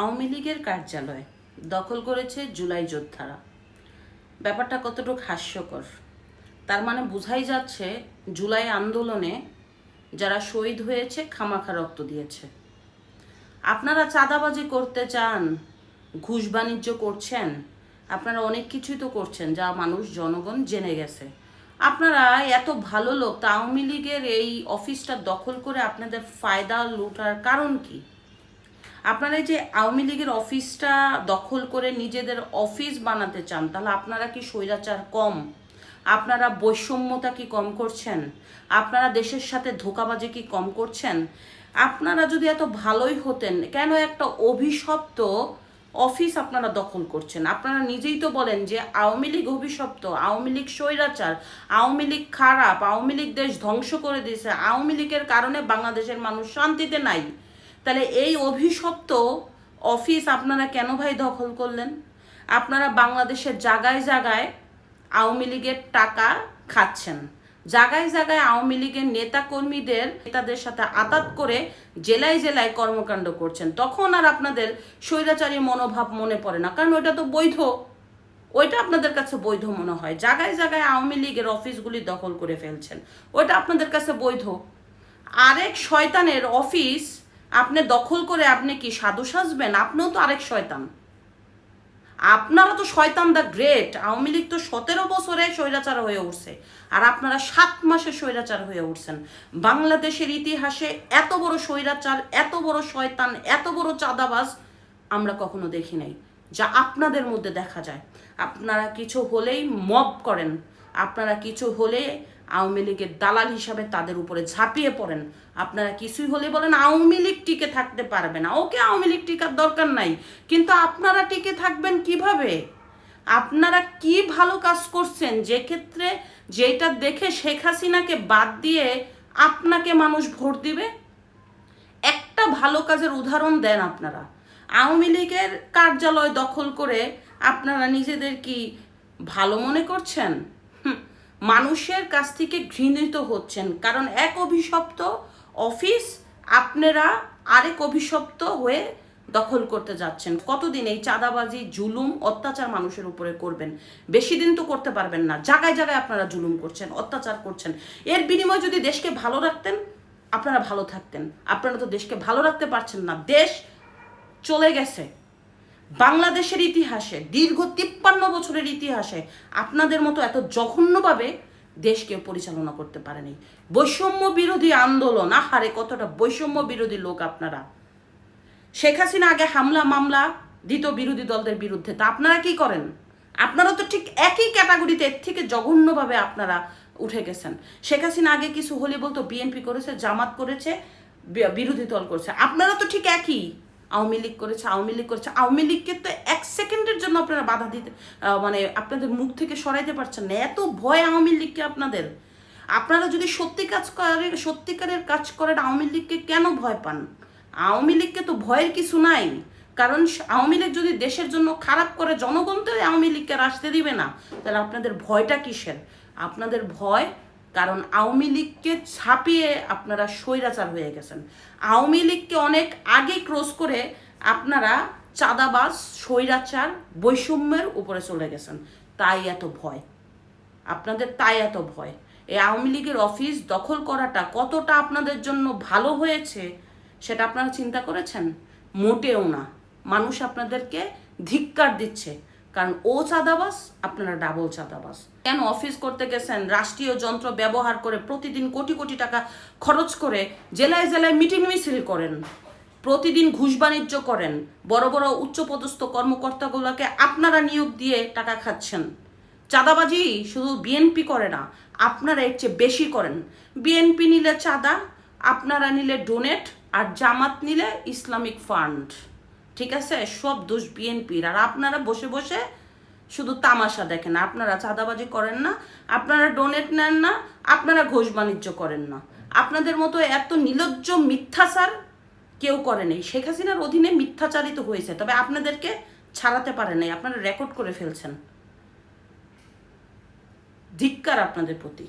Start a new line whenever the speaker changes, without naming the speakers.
আওয়ামী লীগের কার্যালয় দখল করেছে জুলাই যোদ্ধারা। ব্যাপারটা কতটুকু হাস্যকর, তার মানে বোঝাই যাচ্ছে জুলাই আন্দোলনে যারা শহীদ হয়েছে, খামাখা রক্ত দিয়েছে। আপনারা চাঁদাবাজি করতে চান, ঘুষ বাণিজ্য করছেন, আপনারা অনেক কিছুই তো করছেন, যা মানুষ, জনগণ জেনে গেছে। আপনারা এত ভালো লোক, তা আওয়ামী লীগের এই অফিসটা দখল করে আপনাদের ফায়দা লুটার কারণ কি? আপনারা যে আওয়ামী লীগের অফিসটা দখল করে নিজেদের অফিস বানাতে চান, তাহলে আপনারা কি স্বৈরাচার কম? আপনারা বৈষম্যতা কি কম করছেন? আপনারা দেশের সাথে ধোকাবাজি কি কম করছেন? আপনারা যদি এত ভালোই হতেন, কেন একটা অভিশপ্ত অফিস আপনারা দখল করছেন? আপনারা নিজেই তো বলেন যে আওয়ামী লীগ অভিশপ্ত, আওয়ামী লীগ স্বৈরাচার, আওয়ামী লীগ খারাপ, আওয়ামী লীগ দেশ ধ্বংস করে দিয়েছে, আওয়ামী লীগের কারণে বাংলাদেশের মানুষ শান্তিতে নাই। তাহলে এই অভিশপ্ত অফিস আপনারা কেন ভাই দখল করলেন? আপনারা বাংলাদেশের জায়গায় জায়গায় আওয়ামী লীগের টাকা খাচ্ছেন। জায়গায় জায়গায় আওয়ামী লীগের নেতা কর্মীদের নেতাদের সাথে আতাত করে জেলায় জেলায় কর্মকাণ্ড করছেন। তখন আর আপনাদের স্বৈরাচারী মনোভাব মনে পড়ে না। কারণ ওইটা তো বৈধ। ওইটা আপনাদের কাছে বৈধ মনে হয়। জায়গায় জায়গায় আওয়ামী লীগের অফিসগুলি দখল করে ফেলছেন। ওইটা আপনাদের কাছে বৈধ। আরেক শয়তানের অফিস আপনি দখল করে আপনি কি সাধু সাজবেন? আপনিও তো আরেক শয়তান। আপনারা তো শয়তান দ্য গ্রেট। আওয়ামী লীগ তো সতেরো বছরে স্বৈরাচার হয়ে উঠছে। আর আপনারা সাত মাসে স্বৈরাচার হয়ে উঠছেন। বাংলাদেশের ইতিহাসে এত বড় স্বৈরাচার, এত বড় শয়তান, এত বড় চাঁদাবাজ আমরা কখনো দেখি নাই, যা আপনাদের মধ্যে দেখা যায়। আপনারা কিছু হলেই মব করেন। আপনারা কিছু হলে আওয়ামী লীগের দালাল হিসাবে তাদের উপরে ঝাঁপিয়ে পড়েন। আপনারা কিছুই হলে বলেন আওয়ামী লীগ টিকে থাকতে পারবে না। ওকে আওয়ামী লীগ টিকার দরকার নাই। কিন্তু আপনারা টিকে থাকবেন কীভাবে? আপনারা কি ভালো কাজ করছেন? যে ক্ষেত্রে যেটা দেখে শেখ হাসিনাকে বাদ দিয়ে আপনাকে মানুষ ভোট দিবে? একটা ভালো কাজের উদাহরণ দেন আপনারা। আওয়ামী লীগের কার্যালয় দখল করে আপনারা নিজেদের কি ভালো মনে করছেন? মানুষের কাছ থেকে ঘৃণিত হচ্ছেন। কারণ এক অভিশপ্ত অফিস আপনারা আরেক অভিশপ্ত হয়ে দখল করতে যাচ্ছেন। কতদিন এই চাঁদাবাজি, জুলুম অত্যাচার মানুষের উপরে করবেন? বেশি দিন তো করতে পারবেন না। জায়গায় জায়গায় আপনারা জুলুম করছেন, অত্যাচার করছেন। এর বিনিময়ে যদি দেশকে ভালো রাখতেন, আপনারা ভালো থাকতেন। আপনারা তো দেশকে ভালো রাখতে পারছেন না। দেশ চলে গেছে। বাংলাদেশের ইতিহাসে, দীর্ঘ তিপ্পান্ন বছরের ইতিহাসে আপনাদের মতো এত জঘন্যভাবে দেশকে পরিচালনা করতে পারেনি। বৈষম্য বিরোধী আন্দোলন, আহারে কতটা বৈষম্য বিরোধী লোক আপনারা। শেখ হাসিনা আগে হামলা মামলা দিত বিরোধী দলদের বিরুদ্ধে, তা আপনারা কি করেন? আপনারা তো ঠিক একই ক্যাটাগরিতে এর থেকে জঘন্যভাবে আপনারা উঠে গেছেন। শেখ হাসিনা আগে কিছু হলে বলতো, বিএনপি করেছে, জামাত করেছে বিরোধী দল করেছে। আপনারা তো ঠিক একই। আওয়ামী লীগ করেছে, আওয়ামী লীগ করেছে। আওয়ামী লীগকে তো এক সেকেন্ডের জন্য আপনারা বাধা দিতে মানে আপনাদের মুখ থেকে সরাইতে পারছেন না। এত ভয় আওয়ামী লীগকে আপনাদের। আপনারা যদি সত্যি কাজ করে, সত্যিকারের কাজ করেন, আওয়ামী লীগকে কেন ভয় পান? আওয়ামী লীগকে তো ভয়ের কিছু নাই। কারণ আওয়ামী লীগ যদি দেশের জন্য খারাপ করে, জনগণ তো আওয়ামী লীগকে আসতে দিবে না। তাহলে আপনাদের ভয়টা কিসের? আপনাদের ভয় কারণ আওয়ামী লীগকে ছাপিয়ে আপনারা স্বৈরাচার হয়ে গেছেন। আওয়ামী লীগকে অনেক আগে ক্রস করে আপনারা চাঁদাবাজ, স্বৈরাচার, বৈষম্যের উপরে চলে গেছেন। তাই এত ভয়। আপনাদের তাই এত ভয়। এই আওয়ামী লীগের অফিস দখল করাটা কতটা আপনাদের জন্য ভালো হয়েছে, সেটা আপনারা চিন্তা করেছেন? মোটেও না। মানুষ আপনাদেরকে ধিক্কার দিচ্ছে। কারণ ও চাঁদাবাস আপনারা ডাবল চাঁদাবাস কেন অফিস করতে গেছেন? রাষ্ট্রীয় যন্ত্র ব্যবহার করে প্রতিদিন কোটি কোটি টাকা খরচ করে জেলায় জেলায় মিটিং মিছিল করেন, প্রতিদিন ঘুষ বাণিজ্য করেন, বড় বড় উচ্চপদস্থ কর্মকর্তাগুলোকে আপনারা নিয়োগ দিয়ে টাকা খাচ্ছেন। চাঁদাবাজি শুধু বিএনপি করে না, আপনারা এর চেয়ে বেশি করেন। বিএনপি নিলে চাঁদা, আপনারা নিলে ডোনেট আর জামাত নিলে ইসলামিক ফান্ড ঠিক আছে? সব দোষ বিএনপির আর আপনারা বসে বসে শুধু তামাশা দেখেন। আপনারা চাঁদাবাজি করেন না, আপনারা ডোনেট নেন না, আপনারা ঘোষ বাণিজ্য করেন না। আপনাদের মতো এত নিলজ্জ মিথ্যাচার কেউ করে নেই। শেখ হাসিনার অধীনে মিথ্যাচারিত হয়েছে, তবে আপনাদেরকে ছাড়াতে পারে নাই। আপনারা রেকর্ড করে ফেলছেন। ধিক্কার আপনাদের প্রতি।